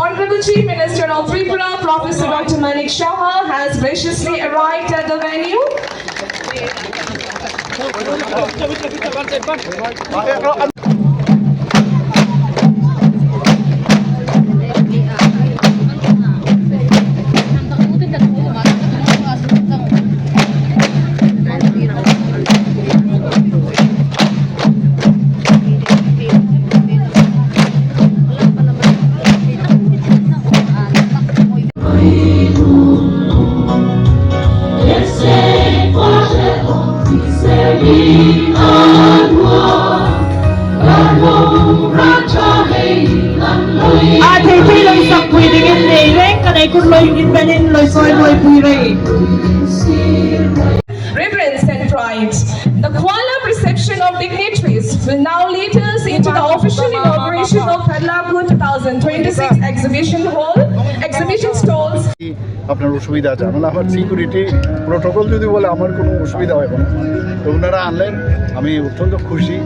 Honorable Chief Minister of Tripura, Professor Dr. Manik Shah has graciously arrived at the venue. Reverence and pride. The Kuala reception of dignitaries will now lead us into the official inauguration of Hadlaku 2026 exhibition hall, exhibition stalls, আপনার অসুবিধা আছে। মানে আমার security protocol যদি বলে, আমার কোনো অসুবিধা হবে না। তো ওনারা আনলেন। আমি অত্যন্ত খুশি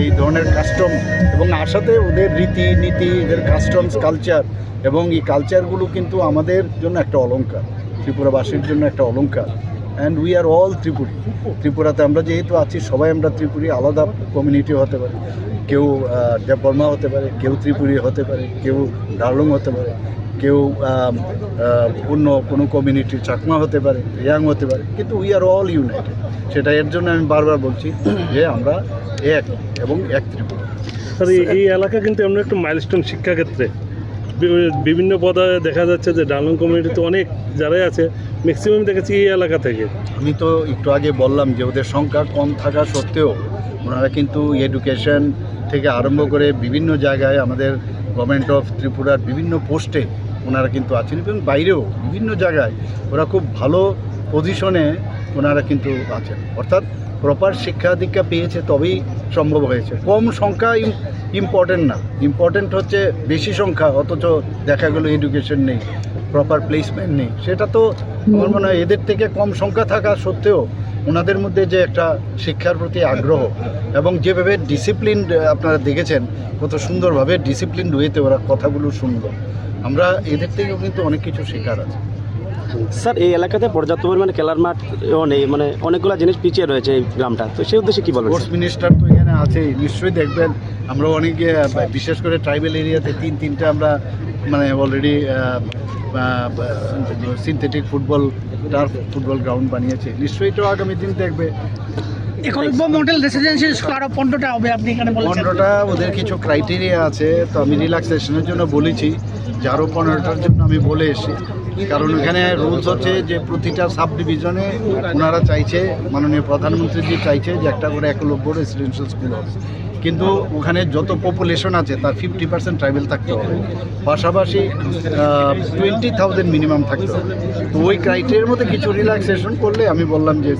এই ধরনের কাস্টম এবং আসাতে ওদের রীতি নীতি, এদের কাস্টমস কালচার এবং এই কালচারগুলো কিন্তু আমাদের জন্য একটা অলংকার, ত্রিপুরাবাসীর জন্য একটা অলংকার। And we are all Tripuri ত্রিপুরাতে আমরা যেহেতু আছি, সবাই আমরা ত্রিপুরি, আলাদা কমিউনিটি হতে পারে। কেউ দেববর্মা হতে পারে কেউ ত্রিপুরি হতে পারে কেউ ডার্লং হতে পারে কেউ অন্য কোনো কমিউনিটির চাকমা হতে পারে ইয়াং হতে পারে কিন্তু উই আর অল ইউনাইটেড সেটা এর জন্য আমি বারবার বলছি যে আমরা এক এবং এক ত্রিপুরা। স্যার এই- এই এলাকা কিন্তু এমন একটা মাইলস্টোন শিক্ষাক্ষেত্রে। বিভিন্ন পদে দেখা যাচ্ছে যে ডালং কমিউনিটিতে অনেক যারাই আছে ম্যাক্সিমাম দেখেছি এই এলাকা থেকে। আমি তো একটু আগে বললাম যে ওদের সংখ্যা কম থাকা সত্ত্বেও ওনারা কিন্তু এডুকেশন থেকে আরম্ভ করে বিভিন্ন জায়গায় আমাদের গভর্নমেন্ট অফ ত্রিপুরার বিভিন্ন পোস্টে ওনারা কিন্তু আছেন এবং বাইরেও বিভিন্ন জায়গায় ওরা খুব ভালো পজিশনে ওনারা কিন্তু আছেন। অর্থাৎ প্রপার শিক্ষা দীক্ষা পেয়েছে তবেই সম্ভব হয়েছে। কম সংখ্যা ইম্পর্টেন্ট না। ইম্পর্টেন্ট হচ্ছে বেশি সংখ্যা, অথচ দেখা গেলো এডুকেশন নেই প্রপার প্লেসমেন্ট নেই। সেটা তো আমার মনে হয় এদের থেকে কম সংখ্যা থাকা সত্ত্বেও ওনাদের মধ্যে যে একটা শিক্ষার প্রতি আগ্রহ এবং যেভাবে ডিসিপ্লিন আপনারা দেখেছেন, কত সুন্দরভাবে ডিসিপ্লিন ওয়েতে ওরা কথাগুলো শুনলো। আমরা এদের থেকেও কিন্তু অনেক কিছু শেখার আছে। স্যার এই এলাকাতে পর্যাপ্ত পরিমাণে খেলার মাঠও নেই মানে অনেকগুলো জিনিস পিছিয়ে রয়েছে এই গ্রামটা। তো সেই উদ্দেশ্যে কি বলবেন স্পোর্টস মিনিস্টার তো এখানে আছে নিশ্চয়ই দেখবেন আমরা অনেকে বিশেষ করে ট্রাইবেল এরিয়াতে তিন তিনটা আমরা মানে already synthetic football turf football ground বানিয়েছে। নিশ্চয়ই তো আগামী দিন দেখবে। মডেল রেসিডেন্সিয়াল স্কোয়ার পনেরোটা হবে আপনি এখানে বলেছেন। পনেরোটা ওদের কিছু ক্রাইটেরিয়া আছে তো আমি রিল্যাক্সেশনের জন্য বলেছি যে আরও পনেরোটার জন্য আমি বলে এসেছি। কারণ এখানে রুলস হচ্ছে যে প্রতিটা সাব ডিভিশনে ওনারা চাইছে, মাননীয় প্রধানমন্ত্রীজি চাইছে যে একটা করে একলব্য রেসিডেন্সিয়াল স্কুল হবে। কিন্তু ওখানে যত পপুলেশন আছে, তার ফিফটি পার্সেন্ট ট্রাইবেল থাকতে হবে। পাশাপাশি টোয়েন্টি থাউজেন্ড মিনিমাম থাকতে হবে। তো ওই ক্রাইটেরিয়ার মধ্যে কিছু রিল্যাক্সেশন করলে আমি বললাম যে